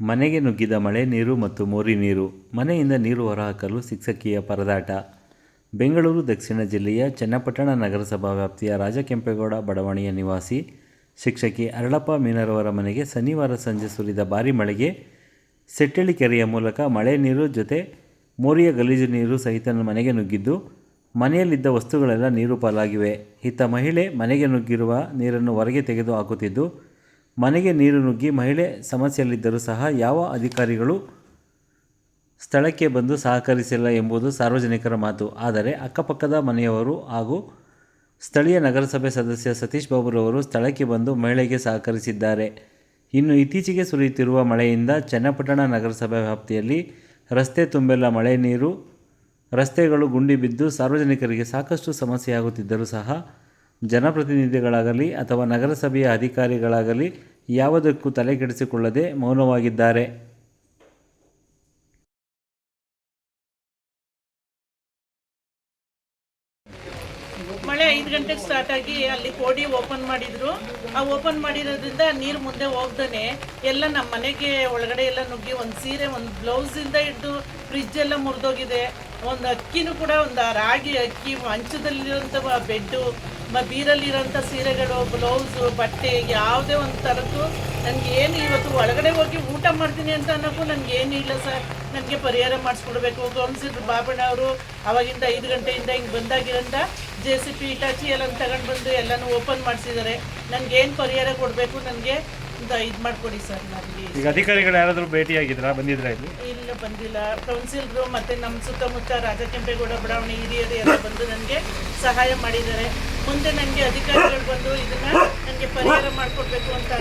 ಮನೆಗೆ ನುಗ್ಗಿದ ಮಳೆ ನೀರು ಮತ್ತು ಮೋರಿ ನೀರು. ಮನೆಯಿಂದ ನೀರು ಹೊರಹಾಕಲು ಶಿಕ್ಷಕಿಯ ಪರದಾಟ. ಬೆಂಗಳೂರು ದಕ್ಷಿಣ ಜಿಲ್ಲೆಯ ಚನ್ನಪಟ್ಟಣ ನಗರಸಭಾ ವ್ಯಾಪ್ತಿಯ ರಾಜಕೆಂಪೇಗೌಡ ಬಡಾವಣೆಯ ನಿವಾಸಿ ಶಿಕ್ಷಕಿ ಅರಳಪ್ಪ ಮೀನರವರ ಮನೆಗೆ ಶನಿವಾರ ಸಂಜೆ ಸುರಿದ ಭಾರೀ ಮಳೆಗೆ ಸೆಟ್ಟಳ್ಳಿ ಕೆರೆಯ ಮೂಲಕ ಮಳೆ ನೀರು ಜೊತೆ ಮೋರಿಯ ಗಲೀಜು ನೀರು ಸಹಿತ ಮನೆಗೆ ನುಗ್ಗಿದ್ದು, ಮನೆಯಲ್ಲಿದ್ದ ವಸ್ತುಗಳೆಲ್ಲ ನೀರು ಪಾಲಾಗಿವೆ. ಇತ್ತ ಮಹಿಳೆ ಮನೆಗೆ ನುಗ್ಗಿರುವ ನೀರನ್ನು ಹೊರಗೆ ತೆಗೆದು ಹಾಕುತ್ತಿದ್ದು ಮನೆಗೆ ನೀರು ನುಗ್ಗಿ ಮಹಿಳೆ ಸಮಸ್ಯೆಯಲ್ಲಿದ್ದರೂ ಸಹ ಯಾವ ಅಧಿಕಾರಿಗಳು ಸ್ಥಳಕ್ಕೆ ಬಂದು ಸಹಕರಿಸಿಲ್ಲ ಎಂಬುದು ಸಾರ್ವಜನಿಕರ ಮಾತು. ಆದರೆ ಅಕ್ಕಪಕ್ಕದ ಮನೆಯವರು ಹಾಗೂ ಸ್ಥಳೀಯ ನಗರಸಭೆ ಸದಸ್ಯ ಸತೀಶ್ ಬಾಬುರವರು ಸ್ಥಳಕ್ಕೆ ಬಂದು ಮಹಿಳೆಗೆ ಸಹಕರಿಸಿದ್ದಾರೆ. ಇನ್ನು ಇತ್ತೀಚೆಗೆ ಸುರಿಯುತ್ತಿರುವ ಮಳೆಯಿಂದ ಚನ್ನಪಟ್ಟಣ ನಗರಸಭೆ ವ್ಯಾಪ್ತಿಯಲ್ಲಿ ರಸ್ತೆ ತುಂಬೆಲ್ಲ ಮಳೆ ನೀರು, ರಸ್ತೆಗಳು ಗುಂಡಿ ಬಿದ್ದು ಸಾರ್ವಜನಿಕರಿಗೆ ಸಾಕಷ್ಟು ಸಮಸ್ಯೆಯಾಗುತ್ತಿದ್ದರೂ ಸಹ ಜನಪ್ರತಿನಿಧಿಗಳಾಗಲಿ ಅಥವಾ ನಗರಸಭೆಯ ಅಧಿಕಾರಿಗಳಾಗಲಿ ಯಾವುದಕ್ಕೂ ತಲೆಕೆಡಿಸಿಕೊಳ್ಳದೆ ಮೌನವಾಗಿದ್ದಾರೆ. ಮಳೆ ಐದು ಗಂಟೆಗೆ ಸ್ಟಾರ್ಟ್ ಆಗಿ ಅಲ್ಲಿ ಕೋಡಿ ಓಪನ್ ಮಾಡಿದ್ರು. ಆ ಓಪನ್ ಮಾಡಿರೋದ್ರಿಂದ ನೀರು ಮುಂದೆ ಹೋಗ್ದೇ ಎಲ್ಲ ನಮ್ಮ ಮನೆಗೆ ಒಳಗಡೆ ಎಲ್ಲ ನುಗ್ಗಿ ಒಂದು ಸೀರೆ, ಒಂದು ಬ್ಲೌಸಿಂದ ಹಿಡ್ದು ಫ್ರಿಜ್ ಎಲ್ಲ ಮುರಿದೋಗಿದೆ. ಒಂದು ಅಕ್ಕಿನೂ ಕೂಡ ಒಂದು ರಾಗಿ ಅಕ್ಕಿ ಮಂಚದಲ್ಲಿರೋಂಥ ಬೆಡ್ಡು ಬೀರಲ್ಲಿರೋಂಥ ಸೀರೆಗಳು ಬ್ಲೌಸು ಬಟ್ಟೆ, ಯಾವುದೇ ಒಂದು ಥರದ್ದು ನನಗೆ ಏನು ಇವತ್ತು ಒಳಗಡೆ ಹೋಗಿ ಊಟ ಮಾಡ್ತೀನಿ ಅಂತ ಅನ್ನೋಕ್ಕೂ ನನಗೆ ಏನು ಇಲ್ಲ ಸರ್. ನನಗೆ ಪರಿಹಾರ ಮಾಡಿಸ್ಕೊಡ್ಬೇಕು. ಕೌನ್ಸಿಲರ್ ಬಾಬಣ್ಣ ಅವರು ಅವಾಗಿಂದ ಐದು ಗಂಟೆಯಿಂದ ಹಿಂಗೆ ಬಂದಾಗಿರೋಂಥ ಜೆ ಸಿ ಪಿ ಇಟಾಚಿ ಎಲ್ಲ ತಗೊಂಡು ಬಂದು ಎಲ್ಲನೂ ಓಪನ್ ಮಾಡಿಸಿದ್ದಾರೆ. ನನಗೇನು ಪರಿಹಾರ ಕೊಡಬೇಕು? ನನಗೆ ಇದು ಮಾಡಿಕೊಡಿ ಸರ್ ಈಗ ಅಧಿಕಾರಿಗಳು ಯಾರಾದರೂ ಭೇಟಿಯಾಗಿದ್ರಾ ಬಂದಿದ್ರಾ ಇಲ್ಲಿ? ಇಲ್ಲ ಬಂದಿಲ್ಲ. ಕೌನ್ಸಿಲ್ರು ಮತ್ತೆ ನಮ್ಮ ಸುತ್ತಮುತ್ತ ರಾಜಕೆಂಪೇಗೌಡ ಬಡಾವಣೆ ಹಿರಿಯರು ಎಲ್ಲ ಬಂದು ನನಗೆ ಸಹಾಯ ಮಾಡಿದ್ದಾರೆ. ಮುಂದೆ ನನಗೆ ಅಧಿಕಾರಿಗಳು ಬಂದು ಇದನ್ನು ನನಗೆ ಪರಿಹಾರ ಮಾಡಿಕೊಡ್ಬೇಕು ಅಂತ.